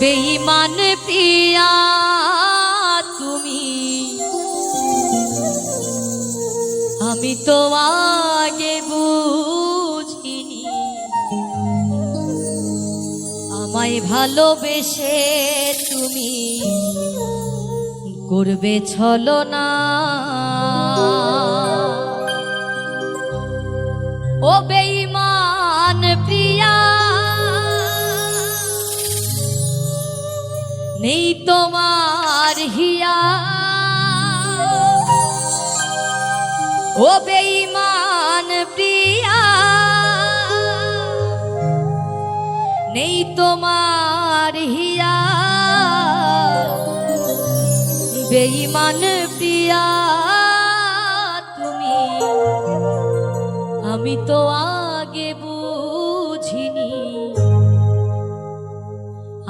বেঈমান প্রিয়া তুমি। আমি তো আগে বুঝিনি। আমায় ভালোবেসে তুমি করবে ছলো না ও বেঈ নেই তোমার হিয়া। ও বেঈমান প্রিয়া, নেই তোমার হিয়া। বেঈমান প্রিয়া, তুমি, আমি তো আর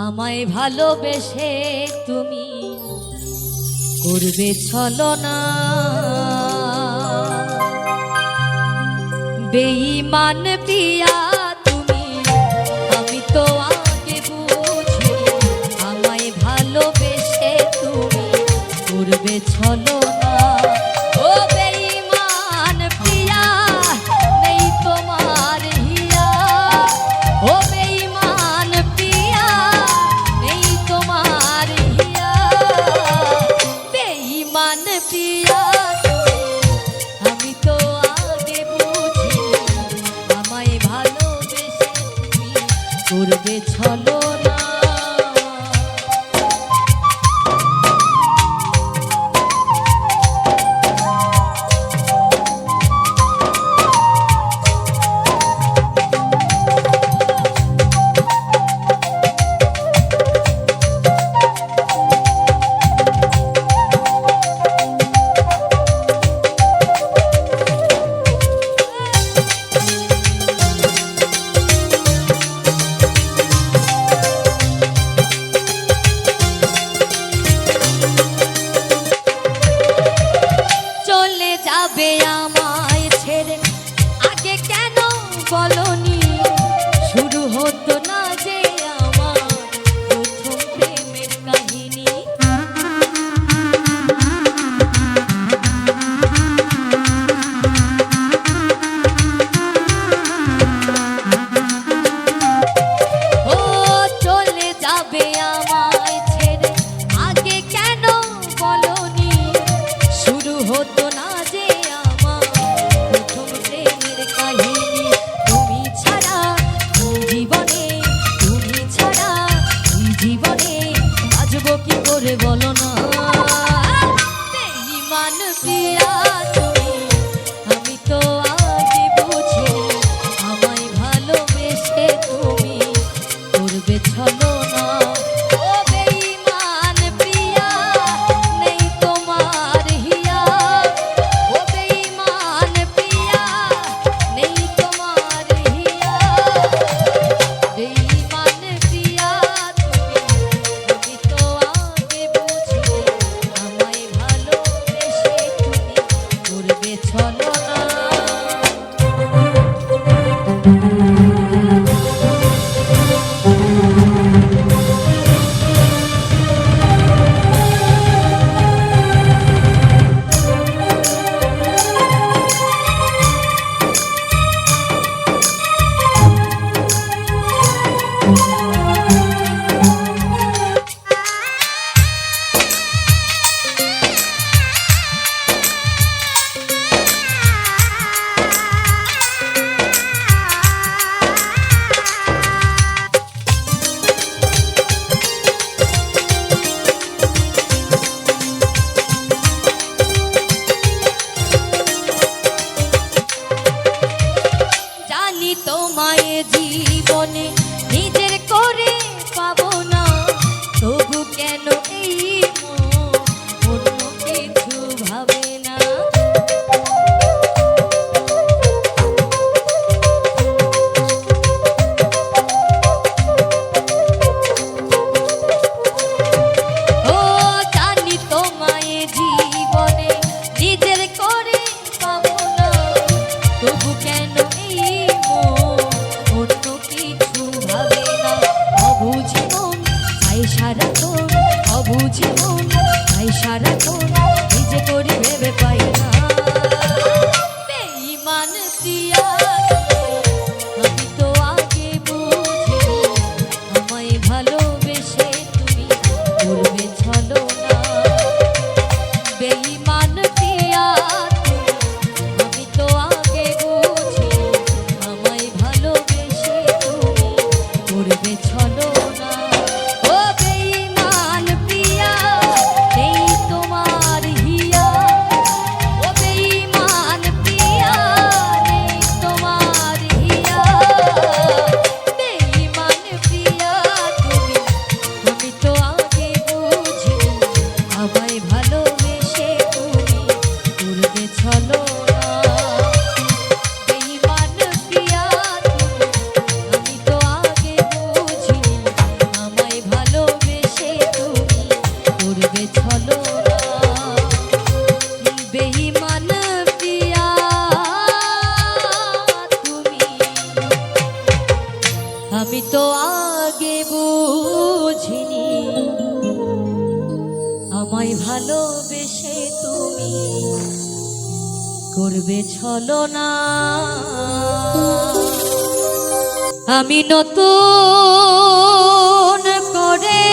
আমায় ভালোবেসে তুমি করবে ছলনা। বেইমান পিয়া তুমি আমি তো বুঝি আমায় ভালোবেসে তুমি করবে ছল সারা তো অবুঝি মন তাই সারা তো নিজে করি ভেবে পাই না। হলো না। আমি নতুন করে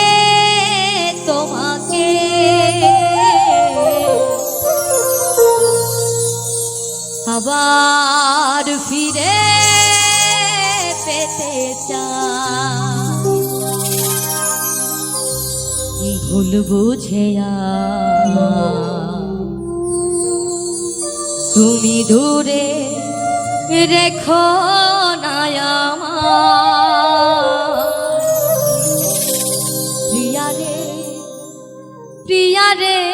তোমাকে আবার ফিরে পেতে চা ভুল বুঝে তুমি দূরে রেখো প্রিয়া রে প্রিয়া রে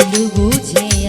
ভুল বুঝে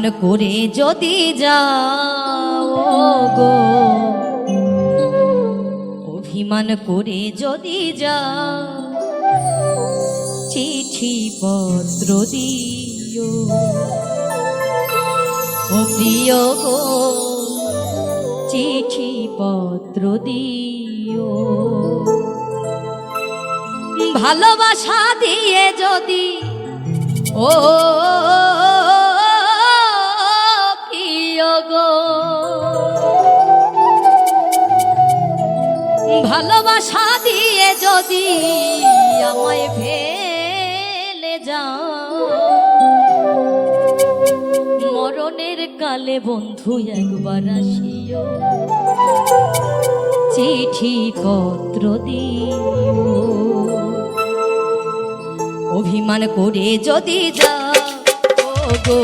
মান করে যদি যাও গো অভিমান করে যদি যাও, চিঠি পত্র দিও। ও প্রিয় গো, চিঠি পত্র দিও। ভালোবাসা দিয়ে যদি, ও ভালোবাসা দিয়ে যদি আমায় ফেলে যাও। মরণের কালে বন্ধু একবার আসিও। চিঠি পত্র দিব অভিমান করে যদি যাও গো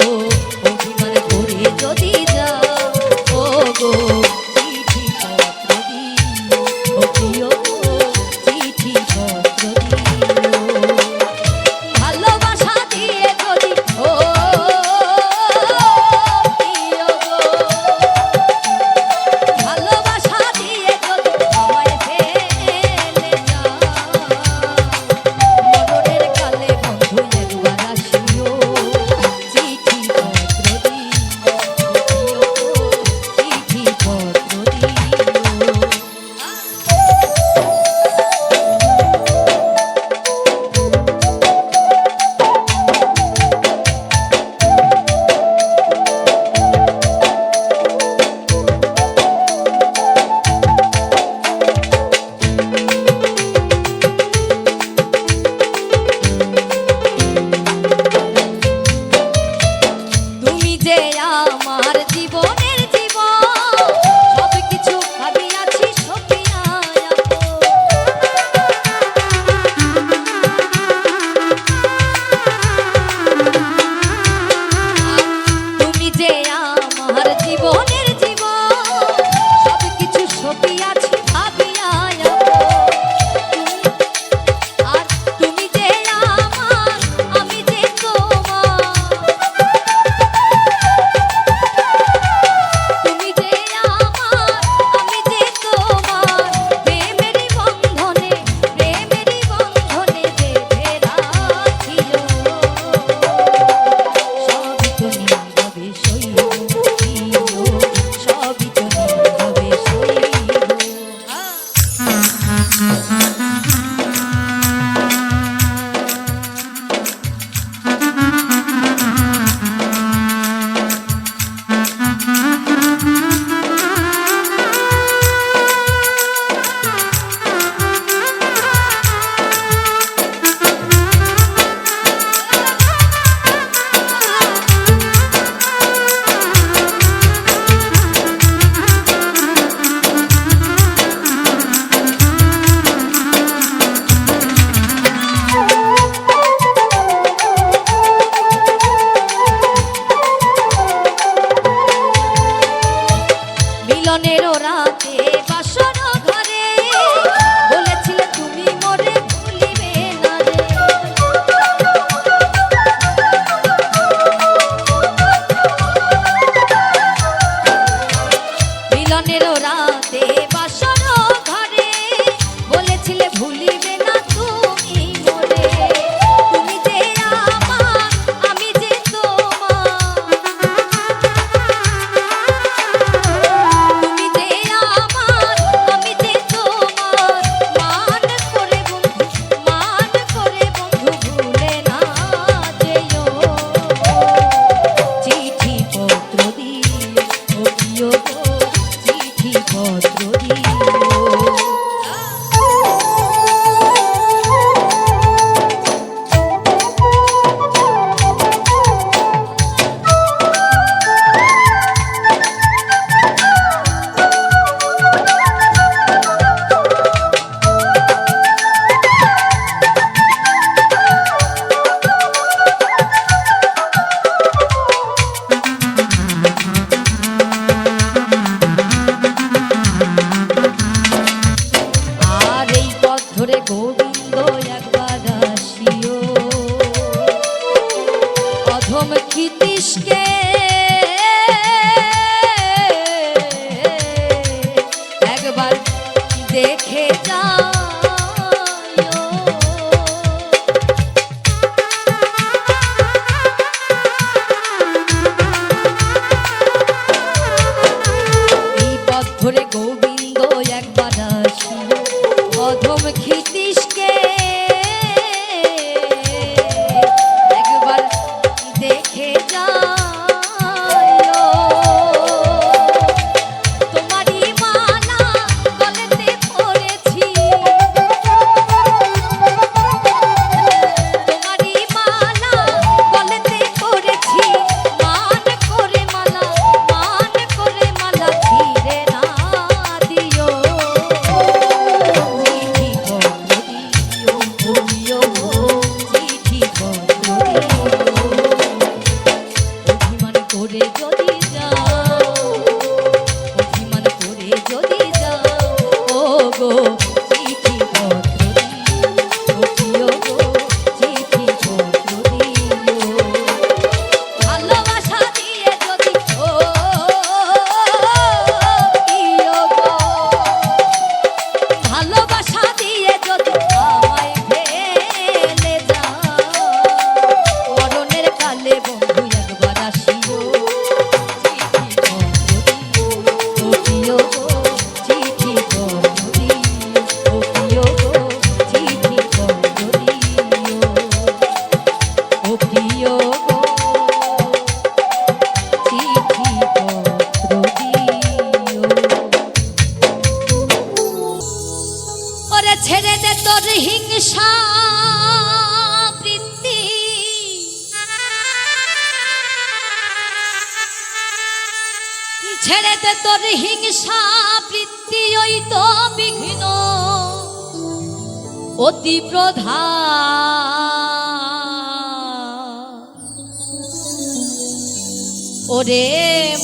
ওরে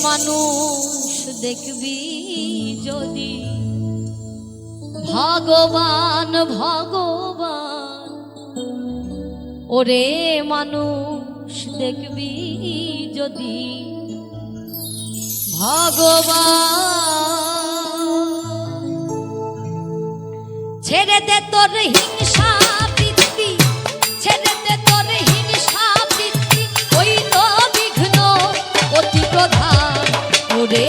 মানুষ দেখবি যদি। ভগবান ভগবান, ওরে মানুষ দেখবি যদি। ভগবান, ছেড়ে দে তোর হিংসা। রে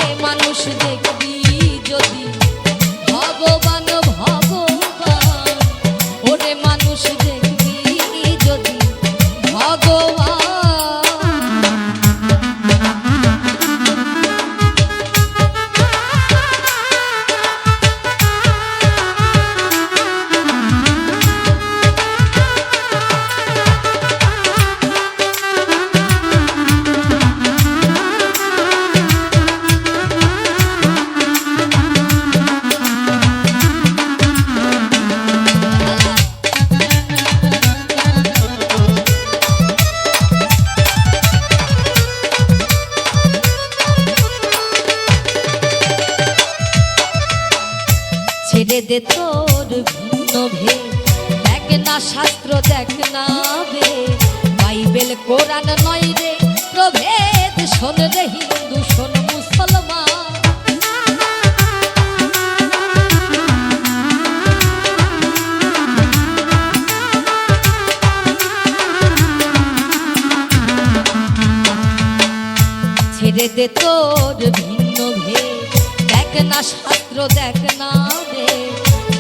দে তোর ভিন্ন ভেদ। দেখ না শাস্ত্র দেখ না রে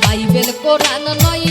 বাইবেল কোরআন নয়